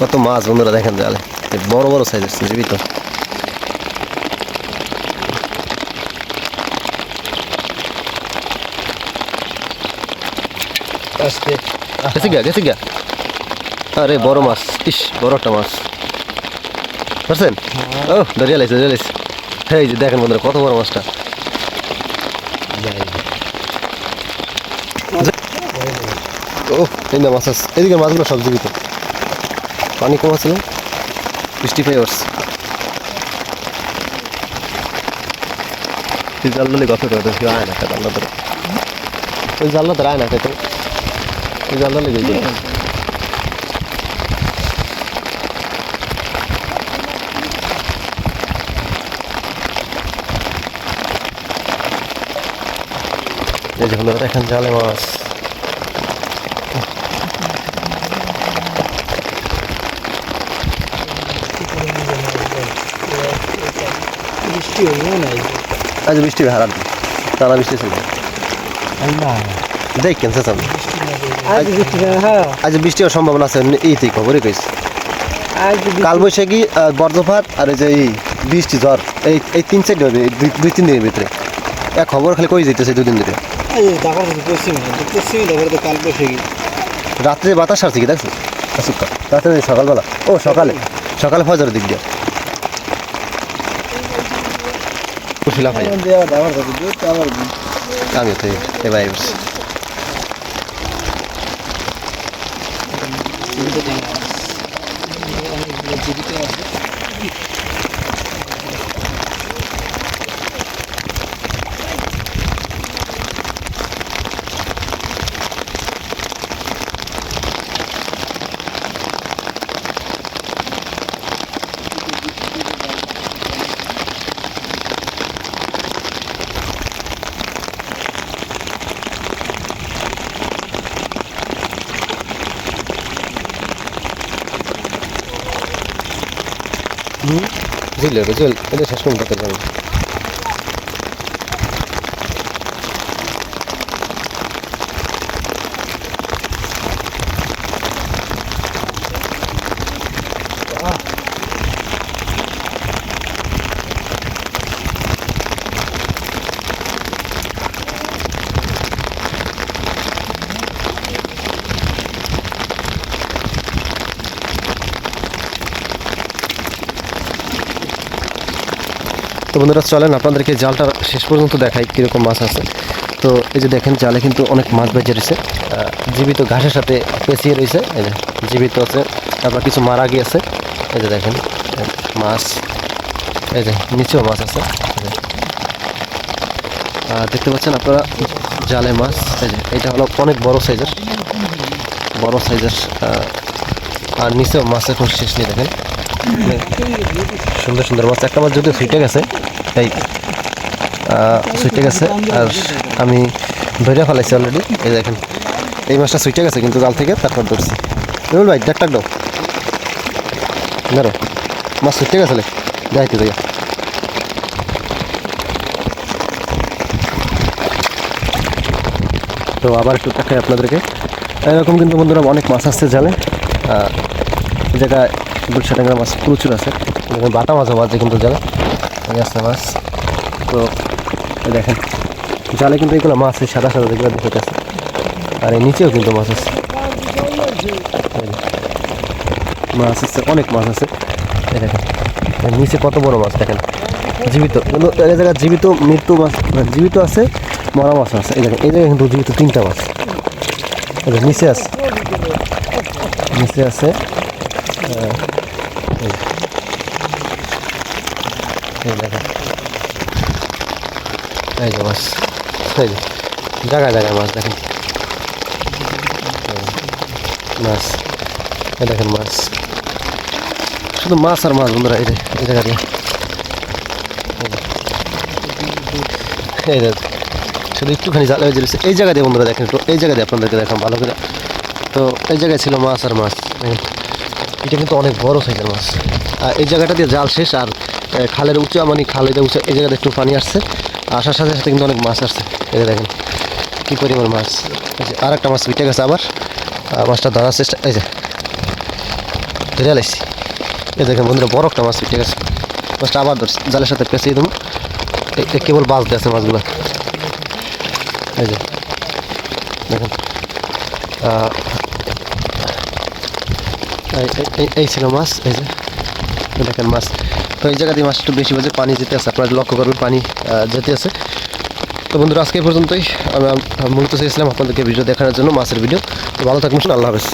কত মাছ বন্ধুরা দেখেন জালে। বড় বড় সাইজের গেছে গিয়া গেছে গিয়া। আরে বড় মাছ ইস বড় একটা মাছ। পারছেন ও ধরিয়া লাইছে ধরিয়া লাইছে। এই যে দেখেন বন্ধুরা কত বড় মাছটা। ও এই না মাছ আছে। এদিকে মাছগুলো সব জীবিত। পানি কম বৃষ্টি পেয়ে উঠছে তুই জাল দিলে গত করে কেউ আয় না জানলা ধরে। ওই জানলা ধরে, আয় না খেতে ওই জানলা লেগে গেল। এই যে বন্ধুরা জালে মাছ। বৃষ্টি হইও নাই। আজ বৃষ্টি হারান টানা বৃষ্টি ছিল। আল্লাহ। দেখেন চেঁচাম আজ বৃষ্টি হ্যাঁ আজ বৃষ্টি হওয়ার সম্ভাবনা আছে এই থেকে খবরই কইছি কাল বৈশাখী আর বজ্রপাত আর এই যে এই বৃষ্টি ঝড় এই এই তিন চারটে হবে দুই তিন দিনের ভিতরে। এক খবর খালি কই যেতেছে দুদিন ধরে? দেখো দেখো রাত্রে বাতাস আসছে কি দেখছ? আসুক রাত্রে সকালবেলা। ও সকালে। সকালে ফজরের দিক দিয়ে। কুশিলা ভাই দেওয়া দেওয়ার কথা দুধ আবার আমি তো এবার বুঝলে বুঝল? এটা শেষ করতে পারব তো বন্ধুরা, চলেন আপনাদেরকে জালটা শেষ পর্যন্ত দেখাই কীরকম মাছ আছে। তো এই যে দেখেন, জালে কিন্তু অনেক মাছ বেজে রয়েছে। জীবিত ঘাসের সাথে পেঁচিয়ে রয়েছে। এই যে জীবিত আছে, তারপর কিছু মারা গিয়েছে। এই যে দেখেন, মাছ, এই যে নিচেও মাছ আছে। দেখতে পাচ্ছেন আপনারা জালে মাছ। এই যে, এটা হলো অনেক বড় সাইজের বড় সাইজের আর নিচেও মাছ এখন শেষ নেই, দেখেন। সুন্দর সুন্দর মাছ। একটা মাছ যদিও ফিটে গেছে এই ছুটে গেছে আর আমি ধরে ফেলাইছি অলরেডি এই দেখেন, এই মাছটা ছুটে গেছে কিন্তু জাল থেকে তারপর ধরছি। দেখুন ভাই, ডাক দাও। ধরো, মাছ ছুটে গেছে যাই। তো আবার একটু দেখাই আপনাদেরকে। এরকম কিন্তু বন্ধুরা অনেক মাছ আসছে জালে। জায়গায় গুলশা ট্যাংরা মাছ প্রচুর আছে। বাটা মাছও আছে কিন্তু জালে। এই আছে মাছ তো দেখেন, জালে কিন্তু এগুলো মাছ আছে সাদা সাদা যেগুলো দেখতে আছে আর এই নিচেও কিন্তু মাছ আছে। মাছ আছে, অনেক মাছ আছে। দেখেন নিচে কত বড় মাছ দেখেন। জীবিত কিন্তু এই জায়গায় জীবিত মৃত্যু মাছ, জীবিত আছে, মরা মাছ আছে। এই দেখেন, এই জায়গায় কিন্তু জীবিত তিনটা মাছ। নিচে আছে। নিচে আছে এই। দেখেন। এই যে মাছ, এই যে, জায়গায় জায়গায় মাছ দেখেন। মাছ, এই দেখেন মাছ। শুধু মাছ আর মাছ বন্ধুরা, এই এই জায়গা দিয়ে। এই শুধু একটুখানি জালে হয়ে যাচ্ছে এই জায়গা দিয়ে বন্ধুরা দেখেন একটু, এই জায়গা দিয়ে আপনাদেরকে দেখাম ভালো করে। তো এই জায়গায় ছিল মাছ আর মাছ এটা কিন্তু অনেক বড় সাইজের মাছ। আর এই জায়গাটা দিয়ে জাল শেষ আর খালের উঁচু মানে খালের উঁচু, এই জায়গাতে একটু পানি আসছে। আসার সাথে সাথে কিন্তু অনেক মাছ আসছে। এই দেখেন, কী পরিমাণ মাছ। আর একটা মাছ উঠে গেছে আবার। মাছটা ধরার চেষ্টা এই যে, ধরে লাইছি এই দেখেন বন্ধুরা, বড় একটা মাছ ঠিক গেছে। মাছটা আবার ধরছি, জালের সাথে পেঁচিয়ে দেবো। কেবল বাঁচতে আছে মাছগুলো। এই যে, দেখেন। এই- ছিল মাছ, এই যে। দেখেন মাছ। তো এই জায়গা দিয়ে মাছ একটু বেশি বাজে, পানি যেতে আছে, আপনারা লক্ষ্য করবেন, পানি যেতে আছে। তো বন্ধুরা, আজকে পর্যন্তই। আমরা মূলত চেয়েছিলাম আপনাদেরকে ভিডিও দেখানোর জন্য মাছের ভিডিও। তো ভালো থাকবেন আল্লাহ হাফেজ।